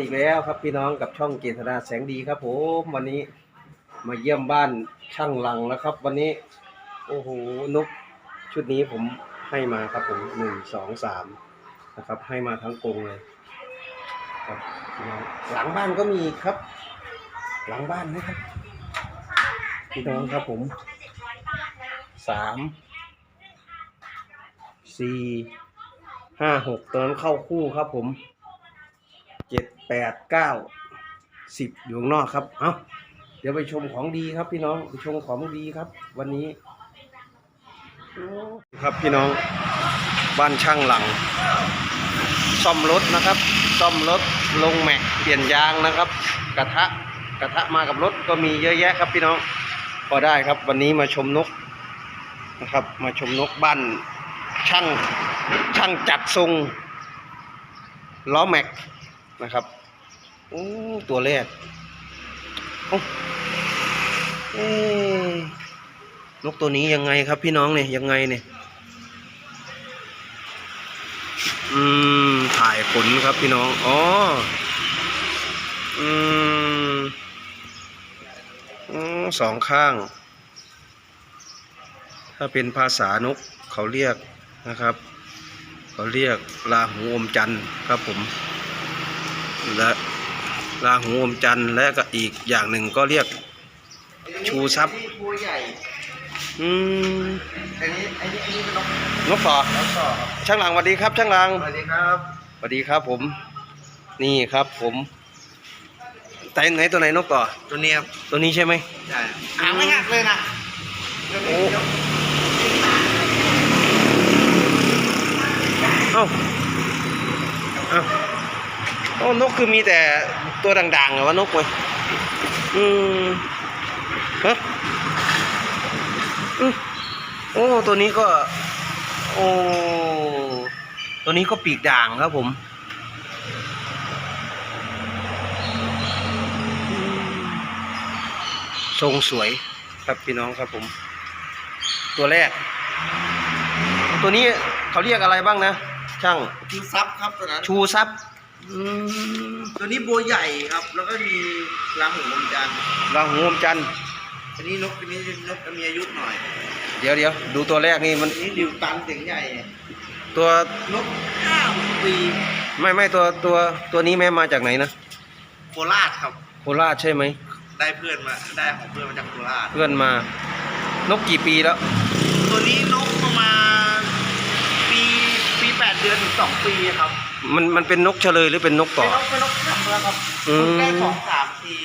อีกแล้วครับพี่น้องกับช่องเจษดาแสงดีครับผมวันนี้มาเยี่ยมบ้านช่างหลังแล้วครับ วันนี้ โอ้โหนกชุดนี้ผมให้มาครับผมหนึ่งสองสามนะครับ ให้มาทั้งกรงเลยครับหลังบ้านก็มีครับ หลังบ้านนะครับพี่น้องครับผมสามสี่ห้าหกตอนนั้นเข้าคู่ครับผม แปดเก้าสิบอยู่ข้างนอกครับ เอา้าเดี๋ยวไปชมของดีครับพี่น้องไปชมของดีครับ วันนี้ ครับพี่น้องบ้านช่างหลัง ซ่อมรถนะครับ ซ่อมรถลงแม็กเปลี่ยนยางนะครับ กระทะกระทะมากับรถก็มีเยอะแยะครับพี่น้องพอได้ครับ วันนี้มาชมนกนะครับ มาชมนกบ้านช่างช่างจัดทรงล้อแม็กนะครับ โอ้ตัวแรกโอ้เอ๊ะนกตัวนี้ยังไงครับพี่น้องเนี่ยยังไงเนี่ยอืมถ่ายขนครับพี่น้องอ๋ออืมสองข้าง ถ้าเป็นภาษานกเขาเรียกนะครับ เขาเรียกลาหูอมจันทร์ครับผมและ ลาหูอมจันทร์และก็อีกอย่างหนึ่งก็เรียกชูทรัพย์ตัวใหญ่อืมอันนี้อันนี้อันนี้เป็นนกนกต่อนกต่อช่างหลังสวัสดีครับ ช่างหลังสวัสดีครับสวัสดีครับผม นี่ครับผมแต่ไหนตัวไหนนกต่อ ตัวนี้ครับตัวนี้ใช่ไหมใช่หางไม่หักเลยนะโอ้เอ้าเอ้าโอ้นกคือมีแต่ ตัวด่างๆเหรอวะนกเว้ยอืมฮะอืมโอ้ ตัวนี้ก็ โอ้ ตัวนี้ก็ปีกด่างครับผมอืมทรงสวยครับพี่น้องครับผม ตัวแรก ตัวนี้เขาเรียกอะไรบ้างนะ ช่างคือซับครับตัวนั้นชูทรัพย์ อืมตัวนี้บัวใหญ่ครับ แล้วก็มีลาหูลมจันทร์ราหูอมจันทร์อันนี้นกอันนี้นกมีอายุหน่อย เดี๋ยวเดี๋ยวดูตัวแรกนี่มันอันนี้ดิวตันเสียงใหญ่ ตัวนกห้าหกปีไม่ไม่ตัวตัวตัวนี้แม่มาจากไหนนะโคราชครับ โคราชใช่ไหมได้เพื่อนมาได้ของเพื่อนมาจากโคราชเพื่อนมา นกกี่ปีแล้ว ตัวนี้นกประมาณปีปีแปดเดือนถึงสองปีครับ มันมันเป็นนกเฉลยหรือเป็นนกต่เป็อนนกเป็นนกทำแล้วครับอืม ได้สองสามที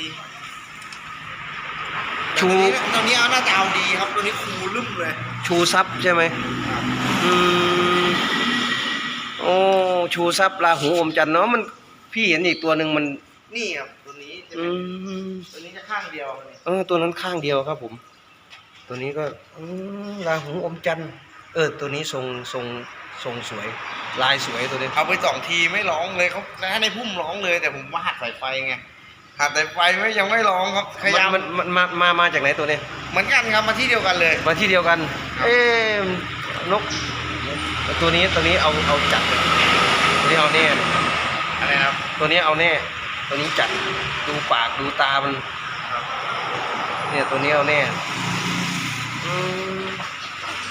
ชูตัวนี้ตัวนี้เอาน่าจะเอาดีครับ ตัวนี้คูลึ่มเลย ชูทรัพย์ใช่ไหมอืมโอ้ชูทรัพย์ราหูอมจันทร์เนาะมันพี่เห็นอีกตัวหนึ่งมัน นี่ครับตัวนี้จะอืเป็นมตัวนี้จะข้างเดียวครับนี่เออตัวนั้นข้างเดียวครับผม ตัวนี้ก็อืมราหูอมจันทร์เออ ตัวนี้ทรงทรงทรงสวย ลายสวยตัวนี้เอาไปสองทีไม่ร้องเลยเขาให้ในพุ่มร้องเลย แต่ผมมาหัดสายไฟไงหัดสายไฟไม่ยังไม่ร้องครับพยายามมันมันมามามาจากไหนตัวนี้ เหมือนกันครับมาที่เดียวกันเลย มาที่เดียวกัน เอ๊ะนกตัวนี้ตัวนี้เอาเอาจัดเลยตัวนี้เอาแน่เลยอะไรนะครับตัวนี้เอาแน่ ตัวนี้จัดดูปากดูตามันเนี่ยตัวนี้เอาแน่อืม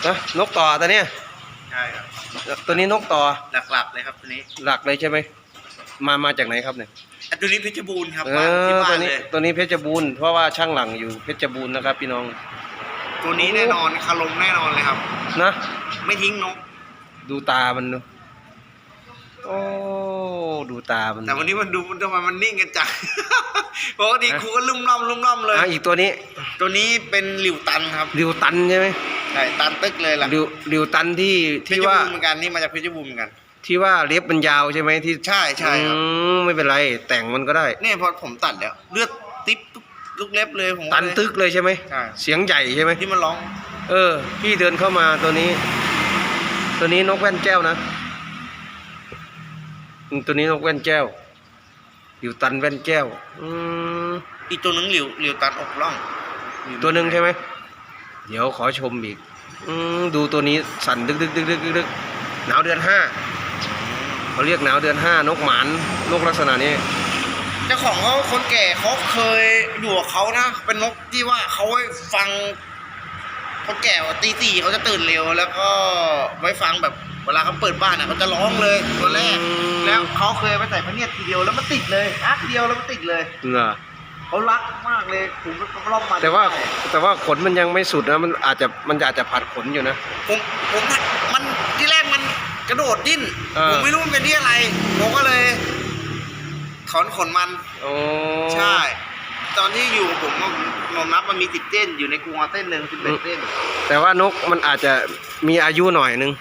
นะนกต่อตัวเนี้ยใช่ครับ ตัวนี้นกต่อหลักๆเลยครับตัวนี้ หลักเลยใช่ไหมมามาจากไหนครับเนี่ยอันตัวนี้เพชรบูรณ์ครับเอบ้านที่อบ้าตัวนนี้เลยตัวนี้เพชรบูรณ์เพราะว่าช่างหลังอยู่เพชรบูรณ์นะครับ พี่น้อง ตัวนี้แน่นอนคารมแน่นอนเลยครับนะไม่ทิ้งนก ดูตามันดูโอ้ ดูตามันแต่วันนี้มันดูมันทำไมมันนิ่งกันจังปกติครูก็ลุ่มล่อมลุ่มล่อมเลย อะอีกตัวนี้ ตัวนี้เป็นหลิวตันครับริวตันใช่ไหมใช่ตันตึกเลยล่ะริวริวตันที่เพที่ชรว่าบูรณ์เหมือนกันนี่มาจากเพชรบูรณ์เหมือนกัน ที่ว่าเล็บมันยาวใช่ไหมที่ใช่ใช่ครับอืมไม่เป็นไร แต่งมันก็ได้ เนี่ยพอผมตัดแล้ว เลือดติ๊บทุกลูกเล็บเลยผมตันตึกเลยใช่ไหมใช่ เสียงใหญ่ใช่ไหมที่มันร้อง เออ พี่เดินเข้ามาตัวนี้ ตัวนี้นกแว่นแก้วนะอืม ตัวนี้นกแว่นแก้วอยู่ตันแว่นแก้ว อืมอีกตัวหนึงหลิวหลิวตันอกล่องตัวหนึ่งใช่ไหมเดี๋ยวขอชมอีก อืมดูตัวนี้สั่นดึกดึกดึกดึกดึกดึกหนาวเดือนห้าอเขาเรียกหนาวเดือนห้านกหมานนกลักษณะนี้เจ้าของเขาคนแก่เขาเคยอยู่กับเขานะ เป็นนกที่ว่าเขาไว้ฟังคนแก่ว่าตีสี่เขาจะตื่นเร็ว แล้วก็ไว้ฟังแบบ เวลาเขาเปิดบ้านอะเขาจะร้องเลยตัวแรกอืมแล้วเขาเคยไปใส่พระเนียดทีเดียวแล้วมันติดเลยอักเดียวแล้วมันติดเลยเหรอเขารักมากเลยผมก็รอบมาแต่ว่าแต่ว่าขนมันยังไม่สุดนะมันอาจจะมันอาจจะผัดขนอยู่นะผมผมมันที่แรกมันกระโดดดิ้นเออผมไม่รู้มันเป็นที่อะไรผมก็เลย ถอนขนมันโอ้ใช่ ตอนที่อยู่ผมก็ผมนับมันมีสิบเต้นอยู่ในกรุงเอาเต้นหนึ่งสิบเอ็ดเต้น แต่ว่านกมันอาจจะมีอายุหน่อยนึง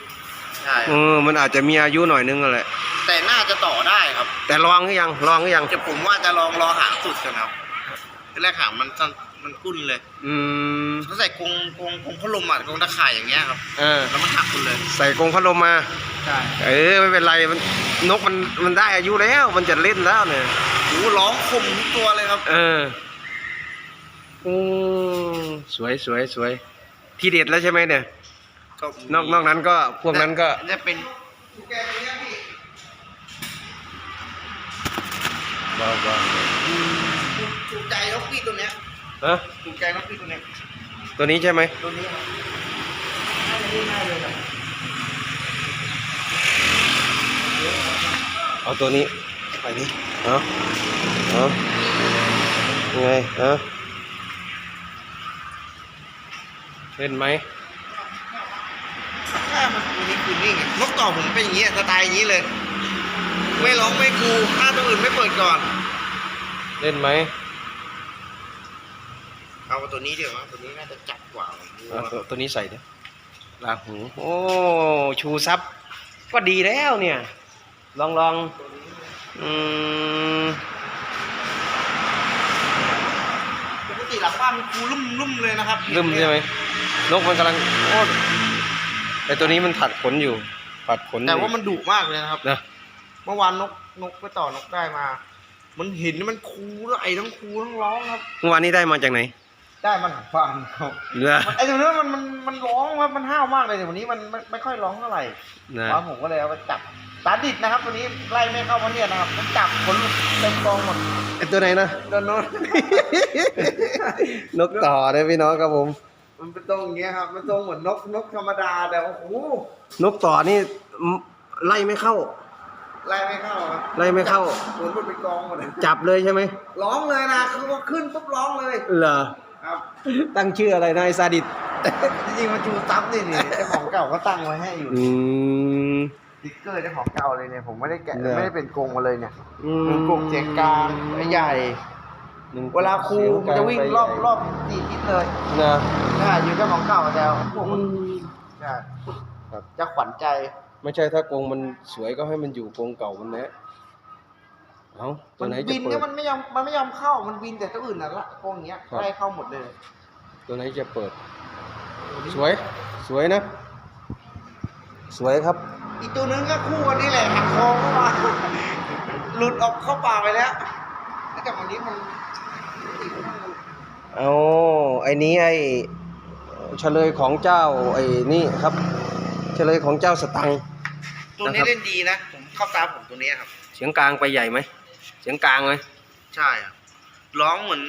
ใช่เออมันอาจจะมีอายุหน่อยนึงอะไรแต่น่าจะต่อได้ครับ แต่ลองหรือยังลองหรือยังจะผมว่าจะลองรอหางสุดกันครับทีแรกหางมันสั้นมันกุ้นเลย อืมเขาใส่กรงกรงกรงพัดลมอะกรงตะข่ายอย่างเงี้ยครับเออแล้วมันหักคุณเลย ใส่กรงพัดลมมาใช่เออไม่เป็นไรมันนกมันมันได้อายุแล้ว มันจะเล่นแล้วเนี่ยโอ้ร้องคมทุกตัวเลยครับ เอออืมสวยสวยสวย ที่เด็ดแล้วใช่ไหมเนี่ย ก็นอกนอกนั้นก็พวกนั้นก็จะเป็นทุกแกตัวเนี้ยพี่บ้าบ้าถูกใจนกพี่ตัวเนี้ยฮะถูกใจนกพี่ตัวเนี้ยตัวนี้ใช่ไหมตัวนี้ครับน่าจะได้ง่ายเลยครับเอาตัวนี้ไปนี่เอาเอาไงฮะเล่นไหมถ้ามันตัวนี้ คือนี่ไงนกต่อผมเป็นอย่างนี้สไตล์อย่างนี้เลย ไม่ร้องไม่กูถ้าตัวอื่นไม่เปิดก่อน เล่นไหมเอาตัวนี้เดี๋ยวาตัวนี้น่าจะจับกว่าผมดูเอาว่าตัวตัวนี้ใส่เดี๋ยวลาหู โอ้ ชูซับ ก็ดีแล้วเนี่ย ลองลองอืมปกติหลังบ้านมันคูลุ่มลุ่มเลยนะครับ ลืมใช่ไหมนกมันกำลังโอ้ แต่ตัวนี้มันถัดขนอยู่ ผัดขนแต่ว่ามันดุมากเลยนะครับ นะ เมื่อวานนกนกไปต่อนกได้มา มันเห็นมันคูแล้วไอ้ทั้งคูทั้งร้องครับ เมื่อวานนี้ได้มาจากไหน ได้มันหลังบ้านครับเหรอไอ้ตัวนี้มันมันมันร้องครับมันห้าวมากเลยแต่วันนี้มันไม่ไม่ค่อยร้องเท่าไหร่นะเพราะผมก็เลยเอาไปจับตาดิดนะครับตัวนี้ไล่ไม่เข้าพันเนี่ยนะครับ มันจับคนลุกเต็มกองหมดไอตัวไหนนะโดนโน้นนกต่อเลยพี่น้องครับผม มันเป็นตรงอย่างเงี้ยครับ มันตรงเหมือนนกนกธรรมดาแต่โอ้โหนกต่อนี่อืมไล่ไม่เข้า ไล่ไม่เข้าครับไล่ไม่เข้าโดนมันไปกองหมดเลยจับเลยใช่ไหมร้องเลยนะคือว่าขึ้นปุ๊บร้องเลยเหรอครับ ตั้งชื่ออะไรนะไอซาดิสจริงๆมันจูซับนี่นี่เจ้าของเก่าก็ตั้งไว้ให้อยู่อืม สติ๊กเกอร์เจ้าของเก่าเลยเนี่ยผมไม่ได้แกะเหรอ ไม่ได้เป็นกรงมาเลยเนี่ยอืเป็นกรงเสียงกลางไอ้ใหญ่ หนึ่งเวลาครูสียมันจะวิ่งกลารอบรอบสี่ทิศเลยนะใช่อยู่เจ้าของเก่าแต่พวกอืมันมใช่ครับจะขวัญใจ ไม่ใช่ถ้ากรงมันสวยก็ให้มันอยู่กรงเก่ามันแนะเอาตัวมันไหนจะบินเปิเนี่ดยมันไม่ยอมมันไม่ยอมเข้ามันบินแต่ตัวอื่นน่ะละกรงอย่างเงี้ยครับไล่เข้าหมดเลย ตัวไหนจะเปิด สวยสวยนะ สวยครับ อีกตัวนึงก็คู่กันนี่แหละหักคอเข้ามาหลุดออกเข้าป่าไปแล้วแต่วันนี้มัน เอาไอ้นี้ไอ้เฉลยของเจ้าไอ้นี่ครับ เฉลยของเจ้าสตังค์ตัวนี้นะครับเล่นดีนะผมเข้าตาผมตัวนี้ครับ เสียงกลางไปใหญ่ไหมเสียงกลางไหมใช่ครับร้องเหมือน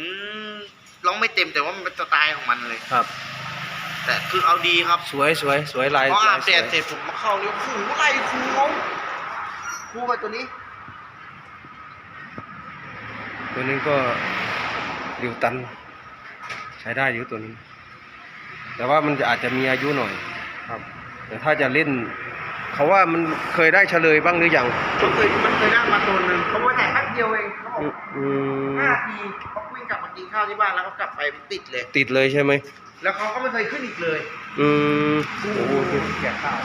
ร้องไม่เต็มแต่ว่ามันเป็นสไตล์ของมันเลยครับ แต่คือเอาดีครับสวยสวยสวยลายพออาลาบยสแดวยดเสร็จผมมาเข้าเรียกคู่ไล่คู่เขาคู่กับตัวนี้ ตัวนี้ก็ ริวตัน ใช้ได้อยู่ตัวนี้ แต่ว่ามันจะอาจจะมีอายุหน่อยครับ แต่ถ้าจะเล่น เขาว่ามันเคยได้เฉลยบ้างหรือยังมันเคยมันเคยนั่งมาตัวหนึ่งเขาไปแต่แป๊บเดียวเองเขาบอกอืมอืมห้าทีเขาวิ่งกลับมากินข้าวที่บ้านแล้วเขากลับไปติดเลย ติดเลยใช่ไหมแล้วเขาก็ไม่เคยขึ้นอีกเลย อืมโอ้โอ้โหโหเสียข้าว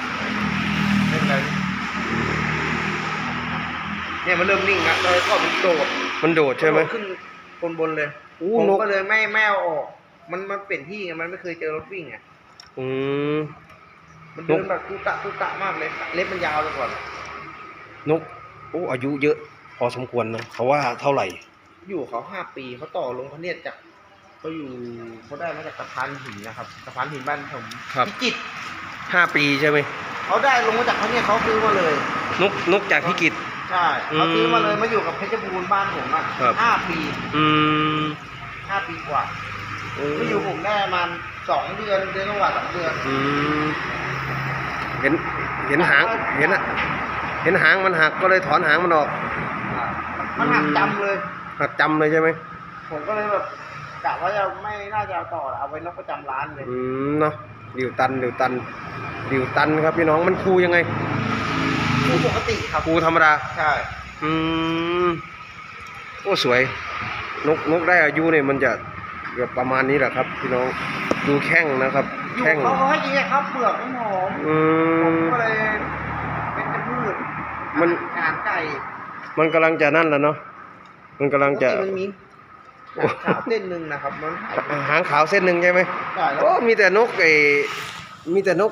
เล่นอะไรเนี่ยมันเริ่มนิ่งแล้วแล้วก็มันโดด มันโดดใช่ไหมโดดขึ้นบนบนๆเลย อู้ผมนกก็เลยไม่ไม่เอาออก มันมันเปลี่ยนที่ไงมันไม่เคยเจอรถวิ่งไงอืม มันเดินนก แบบตุตะตุตะมากเลยเล็บมันยาวเลยก่อน นกโอ้อายุเยอะ พอสมควรนะเขาว่าเท่าไหร่ อยู่เขาห้าปีเขาต่อลงพระเนียดจากเขาอยู่เขาได้มาจากสะพานหินนะครับสะพานหินบ้านผมครับ พิจิตรห้าปีใช่ไหมเขาได้ลงมาจากพระเนียดเขาซื้อมาเลย นกนกจากพิกิต ใช่เขาซื้อมาเลยมาอยู่กับเพชรบูรณ์บ้านผมอะครับ ห้าปีอืมห้าปีกว่าโอ้มาอยู่ผมได้ประมาณสองเดือนเดือนกว่าสองเดือน อืมเห็นเห็นหางเห็นอะเห็นหางมันหักก็เลยถอนหางมันออกมันหักจำเลย หักจำเลยใช่ไหมผมก็เลยแบบกะว่าจะไม่น่าจะเอาต่อละเอาไว้นกประจำร้านเลยอืมเนาะดิวตันดิวตันดิวตันครับพี่น้องมันคูยังไง คือปกติครับคูธรรมดา ใช่อืมโอ้สวย นกนกได้อายุเนี่ยมันจะเกือบประมาณนี้แหละครับ พี่น้องดูแข้งนะครับอยู่แข้งเขาให้กินแค่ข้าวเปลือกน้ำหอมอืผมมก็เลยเป็นจะพืชมันอาหารไก่มันกำลังจะนั่นแล้วเนาะมันกำลังจะปกติมันมีหางขาวเส้นหนึ่งนะครับมันหายไปหางขาวเส้นหนึ่งใช่ไหมได้แล้วโอ้มีแต่นกไอ้มีแต่นก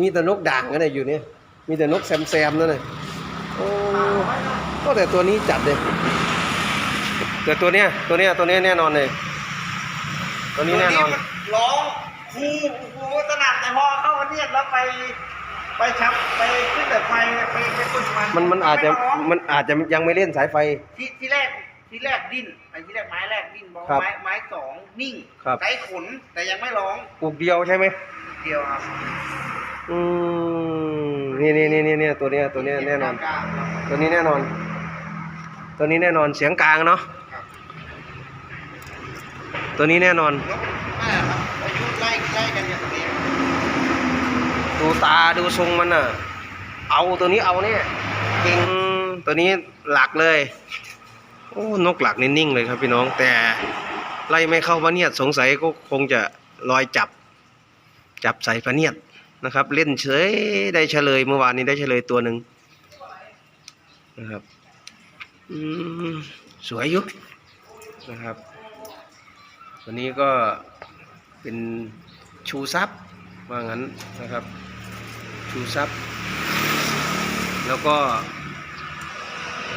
มีแต่นกด่างนั่นแหละอยู่เนี่ย มีแต่นกแซมแซมนั่นแหละโอ้ก็แต่ตัวนี้จัดเลยแต่ตัวเนี้ยตัวเนี้ยตัวเนี้ยแน่นอนเลยตัวนี้แน่นอนมัร้องครูครูตนัดแต่พอเข้าวันเนี้ยแล้วไปไปชับไปขึ้นแต่ไฟไปไปตุนมันมันมันอาจจะไร้งมันอาจจะยังไม่เล่นสายไฟที่ที่แรกที่แรกดิ้นไอ้ที่แรกไม้แรกดิ้นบอกครับไม้ไม้สองนิ่งครับใช้ขนแต่ยังไม่ร้องปลูกเดียวใช่ไหมเดียวครับอืม นี่นี่นี่นี่นี่ตัวเนี้ยตัวเนี้ยแน่นอนกลางครับตัวนี้แน่นอน ตัวนี้แน่นอนเสียงกลางเนาะครับตัวนี้แน่นอนนกแม่ครับอายุไล่ไล่กันอย่างนี้ดูตาดูทรงมันอะ เอาตัวนี้เอาเนี่ยเก่งตัวนี้หลักเลย โอ้นกหลักนี่นิ่งเลยครับพี่น้อง แต่ไล่ไม่เข้าพะเนียดสงสัยก็คงจะลอยจับ จับใส่พะเนียด นะครับ เล่นเฉยได้เฉลยเมื่อวานนี้ได้เฉลยตัวหนึ่งนะครับอืมสวยอยู่นะครับตัวนี้ก็เป็นชูซับว่างั้นนะครับ ชูซับแล้วก็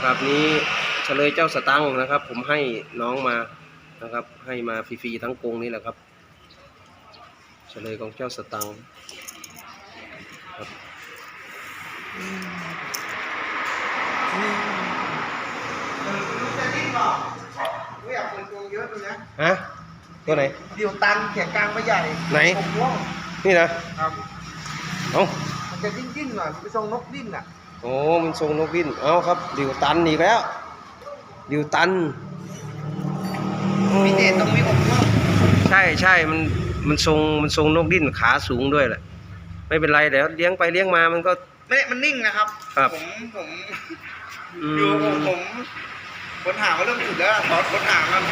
แบบนี้เฉลยเจ้าสตังค์นะครับ ผมให้น้องมานะครับ ให้มาฟรีๆทั้งกรงนี้แหละครับเฉลยของเจ้าสตัง ฮะตัวไหน เดี๋ยวตันเขียงกลางไม่ใหญ่ไหน ผมว่องนี่นะ ครับเอ้ามันจะดิ้นดิ้นหน่อยมันไปทรงนกดิ้นอะโอ้มันทรงนกวินเอาครับเดิวตันอีกแล้วเดิวตันมีเดชตรงมีอกว่องใช่ใช่มันมันทรงมันทรงนกดิ้นขาสูงด้วยแหละไม่เป็นไรเดี๋ยวเลี้ยงไปเลี้ยงมามันก็ ไม่มันนิ่งนะครับ ครับผมผมอืม อยู่ผมผมค้นหามาเริ่มสุดแล้วถอดค้นหามัน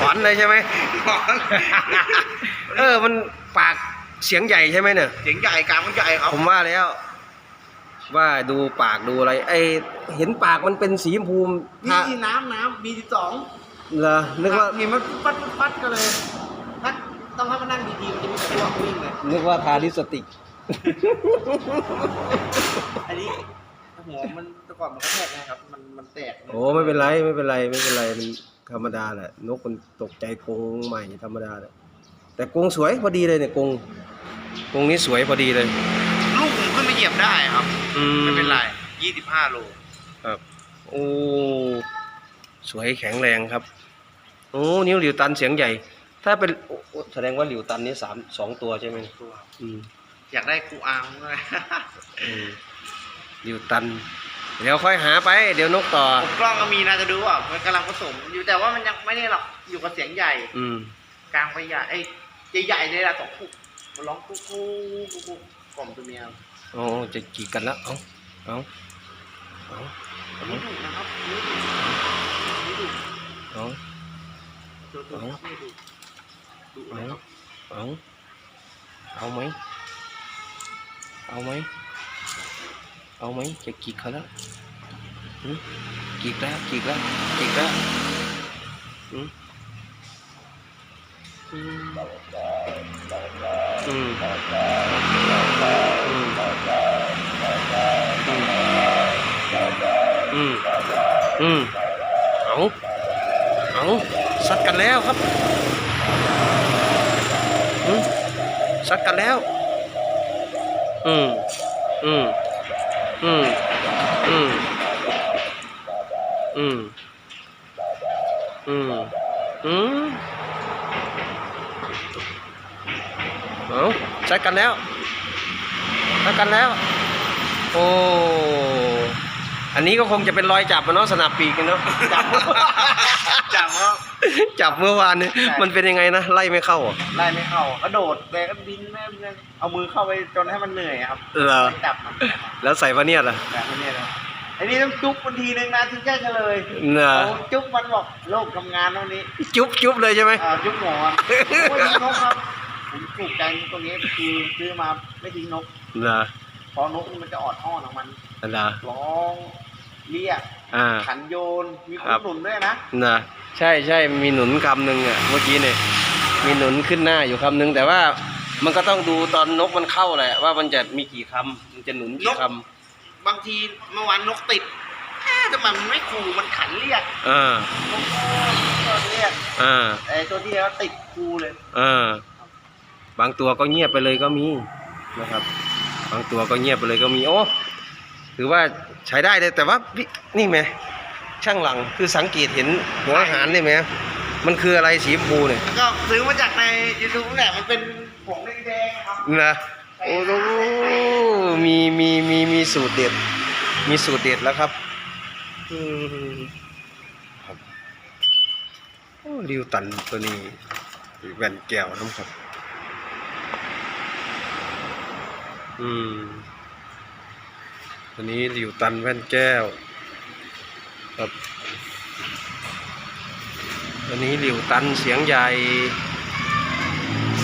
ถอนเลยใช่ไหม ถอน เออ มันปากเสียงใหญ่ใช่ไหมเนี่ย เสียงใหญ่กลางมันใหญ่ครับผมว่าแล้ว ว่าดูปากดูอะไร ไอเห็นปากมันเป็นสีชมพูมีถ้าน้ำน้ำมีสิบสองเหรอนึกว่ามีมันปัดปัดปัดกันเลยถ้าต้องให้มันนั่งดีๆมันจะไม่กลัววิ่งเลยนึกว่าทาลิปสติก อันนี้หัวมันแต่ก่อนมันก็แทกนะครับ มันมันแตกโอ้ไม่เป็นไรไม่เป็นไรไม่เป็นไรมันธรรมดาแหละนกมันตกใจกรงใหม่ธรรมดาแหละแต่กรงสวยพอดีเลยเนี่ยกรงกรงนี้สวยพอดีเลย ลูกผมขึ้นไปเหยียบได้ครับอืมไม่เป็นไรยี่สิบห้าโลครับโอ้สวยแข็งแรงครับโอ้นิ้วหลิวตันเสียงใหญ่ ถ้าเป็นโอ้โอ้แสดงว่าหลิวตันนี้สามสองตัวใช่ไหมตัวอืม อยากได้กูอังเลยอืมหลิวตัน เดี๋ยวค่อยหาไป เดี๋ยวนกต่อ ผมกล้องก็มีนะจะดูว่ามันกำลังผสม อยู่แต่ว่ามันยังไม่ได้หรอกอยู่กับเสียงใหญ่ อืมกลางไปใหญ่ไอ้ยใหญ่ๆเลยละสองคู่มันร้องคู่คู่คู่คู่กล่อมตัวเมียโอ้จะกี่กันแล้วเอาเอาเอาอันนี้ดุนะครับอันนี้ดุอันนี้ดุเอาตัวตัวครับไม่ดุดุเลยครับเอาเอาไหม เอาไหม เอาไหมจะกี่เขาแล้วกี่แล้วกี่แล้วกี่แล้วอืมอืมอืมอืมอืมเอาเอาสัดกันแล้วครับอืมสักกันแล้ว อืมอืมอืมอืมอืมอืมอืมเอาใช้กันแล้วใช้กันแล้ว โอ้อันนี้ก็คงจะเป็นรอยจับมันเนาะสนับปีกกันเนาะจับ จับว่า จับเมื่อวานเนี่ยใช่มันเป็นยังไงนะไล่ไม่เข้าเหรอะไล่ไม่เข้ากระโดดแบกก็บินแม่งเอามือเข้าไปจนให้มันเหนื่อยครับเหรอจับมันแล้วใส่วะเนี่ยล่ะแบบนี้นะไอ้นี่ต้องจุ๊บมันทีนึงนะถึงจะเฉลยเน่ะเอาจุ๊บมันบอกโลกทำงานเท่านี้ จุ๊บจุ๊บเลยใช่ไหมอ่าจุ๊บหมอโอ้ยยิงนกครับผมถูกใจตรงนี้คือซื้อมาไม่ทิ้งนกนะเพราะนกนี่มันจะออดอ้อนของมันนะร้องเรียกอ่าขันโยนมีคครันบหนุนด้วยนะนะ ใช่ใช่มีหนุนคำหนึ่งอะเมื่อกี้เนี่ยมีหนุนขึ้นหน้าอยู่คำหนึ่งแต่ว่ามันก็ต้องดูตอนนกมันเข้าแหละ ว่ามันจะมีกี่คำมันจะหนุนกี่คบางทีเมื่อวานนกติดเอ๊ะทำไมมันไม่ขู่มันขันเรียกำอ่านกก็เรียกอ่าไอ้ตัวที่แล้วติดคูเลย อ่าบางตัวก็เงียบไปเลยก็มีนะครับ บางตัวก็เงียบไปเลยก็มีโอ้ถือว่าใช้ได้เลยแต่ว่าพี่นี่ไหม ช่างหลังคือสังเกตเห็นหัวอาหารนี่ไหมมันคืออะไรสีชมพูเนี่ยแล้วก็ซื้อมาจากในยูทูบแหละมันเป็นผงแดงๆครับนะโอ้โหมีมีมีมีสูตรเด็ด มีสูตรเด็ดแล้วครับอืมครับโอ้ริวตันตัวนี้แว่นแก้วน้ำครับ อืมตัวนี้ริวตันแว่นแก้ว ครับตัวนี้ริวตันเสียงใหญ่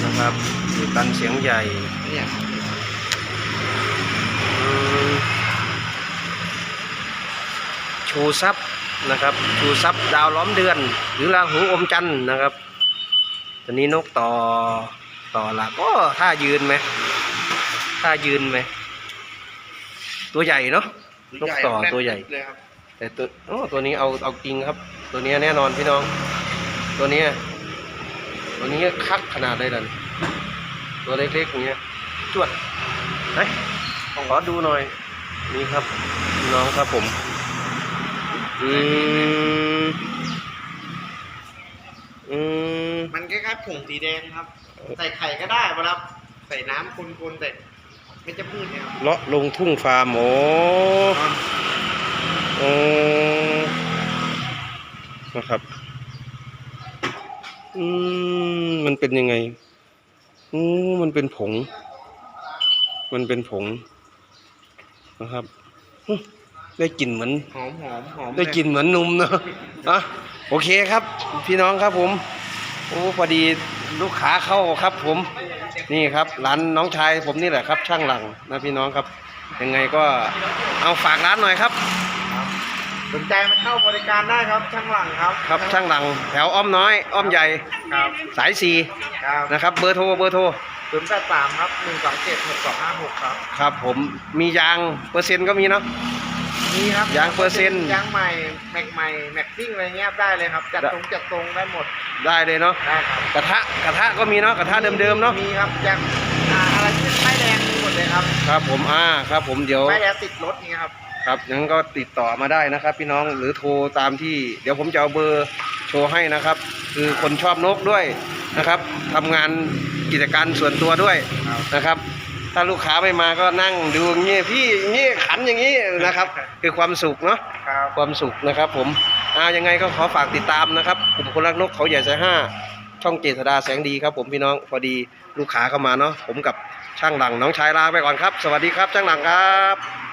นะครับริวตันเสียงใหญ่เนี่ยอืมชูซับนะครับชูซับดาวล้อมเดือน หรือราหูอมจันทร์นะครับตัวนี้นกต่อต่อหลักก็ท่ายืนไหมท่ายืนไหมตัวใหญ่เนาะนกต่อตัวใหญ่เลยครับ แต่ตัวโอ้ตัวนี้เอาเอาจริงครับ ตัวนี้แน่นอนพี่น้อง ตัวนี้ตัวนี้คักขนาดเลยดันตัวเล็กๆอย่างเงี้ยจวดไหนขอดูหน่อย นี่ครับพี่น้องครับผมอืมอืมมันคล้ายๆผงสีแดงครับ ใส่ไข่ก็ได้เวลาใส่น้ำคนๆแต่ไม่จะพืชเนี่ยครับเลาะลงทุ่งฟาร์มโอ้ โอ้นะครับ อืม มันเป็นยังไงอืมมันเป็นผง มันเป็นผง นะครับหึได้กลิ่นเหมือน หอมหอมหอมได้กลิ่นเหมือนนมเนอะอะโอเคครับ พี่น้องครับผม โอ้พอดีลูกค้าเข้าครับ ผม นี่ครับร้านน้องชายผมนี่แหละครับ ช่างหลังนะพี่น้องครับ ยังไงก็เอาฝากร้านหน่อยครับส นใจมาเข้าบริการได้ครับช่างหลังครับ ครับช่างหลังแถวอ้อมน้อย อ้อมใหญ่ครับสายสี่ครับนะครับ เบอร์โทรเบอร์โทรศูนย์แปดสามครับหนึ่งสองเจ็ดหกสองห้าหกครับครับ ผมมียางเปอร์เซ็นต์ก็มีเนาะนี่ครับยางเปอร์เซ็นต์ยางใหม่แม็กใหม่แม็กซิ่งอะไรเงี้ยได้เลยครับ จัดได้ตรงจัดตรงได้หมดได้เลยเนาะได้ครับกระทะกระทะก็มีเนาะกระทะเดิมๆเนาะมีครับยางอ่าอะไรที่เป็นป้ายแดงมีหมดเลยครับ ครับผมอ่าครับผมเดี๋ยวป้ายแดงติดรถนี่ครับ ครับงั้นก็ติดต่อมาได้นะครับ พี่น้องหรือโทรตามที่ เดี๋ยวผมจะเอาเบอร์โชว์ให้นะครับ คือคนชอบนกด้วยนะครับทำงานกิจการส่วนตัวด้วยครับนะครับ ถ้าลูกค้าไม่มาก็นั่งดูอย่างงี้พี่อย่างงี้ขันอย่างงี้นะครับ คือความสุขเนาะ ครับ ความสุขนะครับผมอ่ายังไงก็ขอฝากติดตามนะครับกลุ่มคนรักนกเขาใหญ่ใจห้าช่องเจษดาแสงดีครับผมพี่น้องพอดีลูกค้าเข้ามาเนาะผมกับช่างหลังน้องชายลาไปก่อนครับ สวัสดีครับช่างหลังครับ